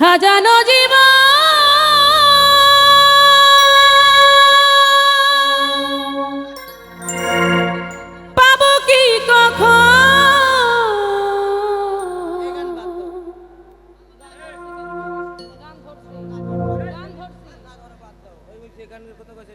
সাজানো জীবন পাবো কি কখন তোমারই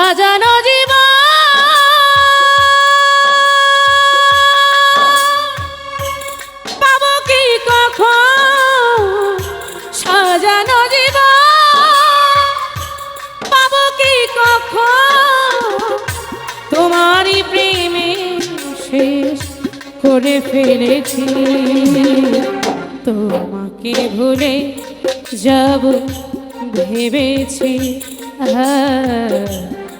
সাজানো পাবো কি কখন? সাজানো পাবো কি কখন? তোমারই প্রেমে শেষ করে ফেলেছি। তোমাকে ভুলে যাব ভেবেছি। আহা,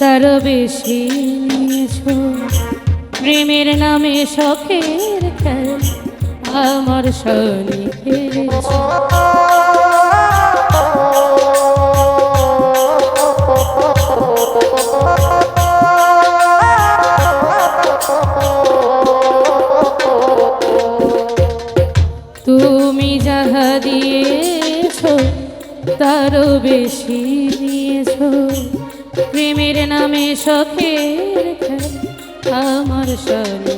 তার বেশি নিয়েছ। প্রেমের নামে শখের খেল আমার শনি খেলেছ। তুমি যাহা দিয়েছ, তারও বেশি নিয়েছ। প্রেমের নামে খেল, আমার সনে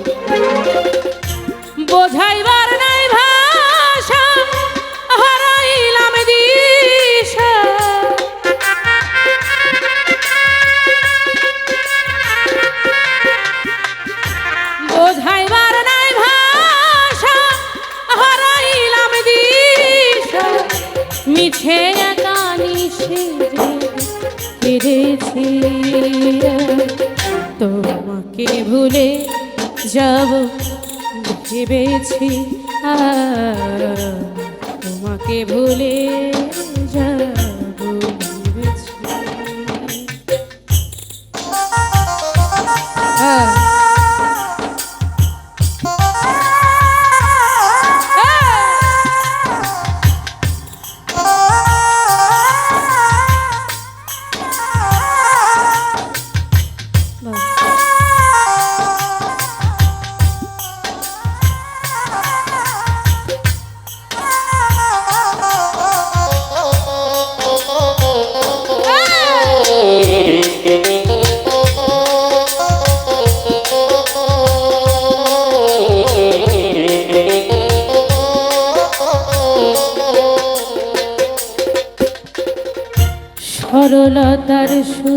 বোঝাইবার নাই ভাষা, হারাইলাম দিশা। বোঝাইবার নাই ভাষা, হারাইলাম দিশা। মিছে কানি ফিরেছি তোমাকে ভুলে যাব ভেবেছি আর তোমাকে ভুলে যাব।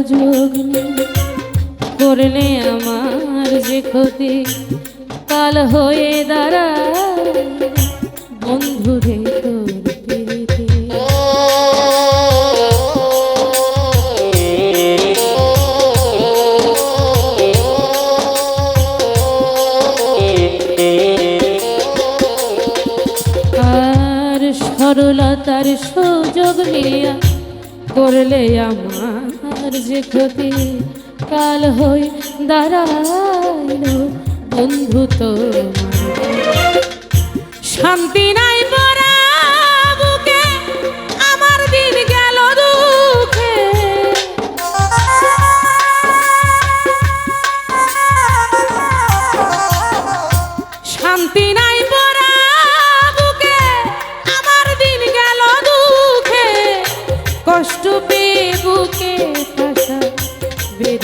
সুযোগ করলে আমার যে ক্ষতি, কাল হয়ে দাঁড়া বন্ধু রে তোর সরলতার সুযোগ নিয়া করলে আমার যে ক্ষতি। কাল হই দাঁড়াইল বন্ধু তো শান্তি নাই পরা আমার শান্তি নাই আমার কষ্ট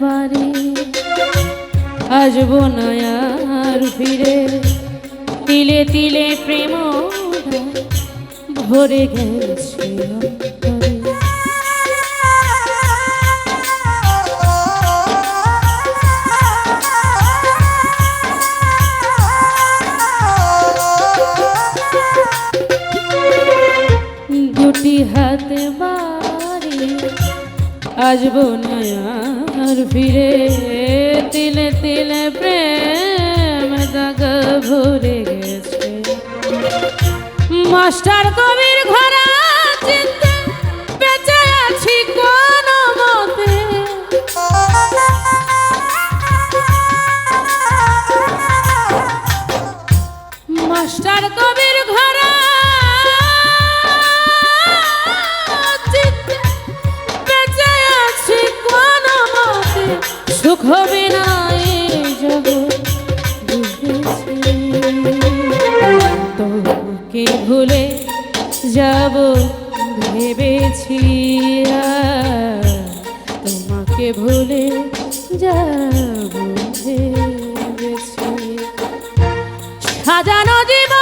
বাড়ি। আসব না আর ফিরে তিলে তিলে প্রেম ভরে গেছে আসব না আর ফিরে। তিলে তিলে প্রেম ভরে গেছে। মাস্টার কবির ঘরা চিনতে মাস্টার কবির ঘরা সুখ হবে না তোমাকে ভুলে যাব ভেবেছি তোমাকে ভুলে যাব সাজানো জীবন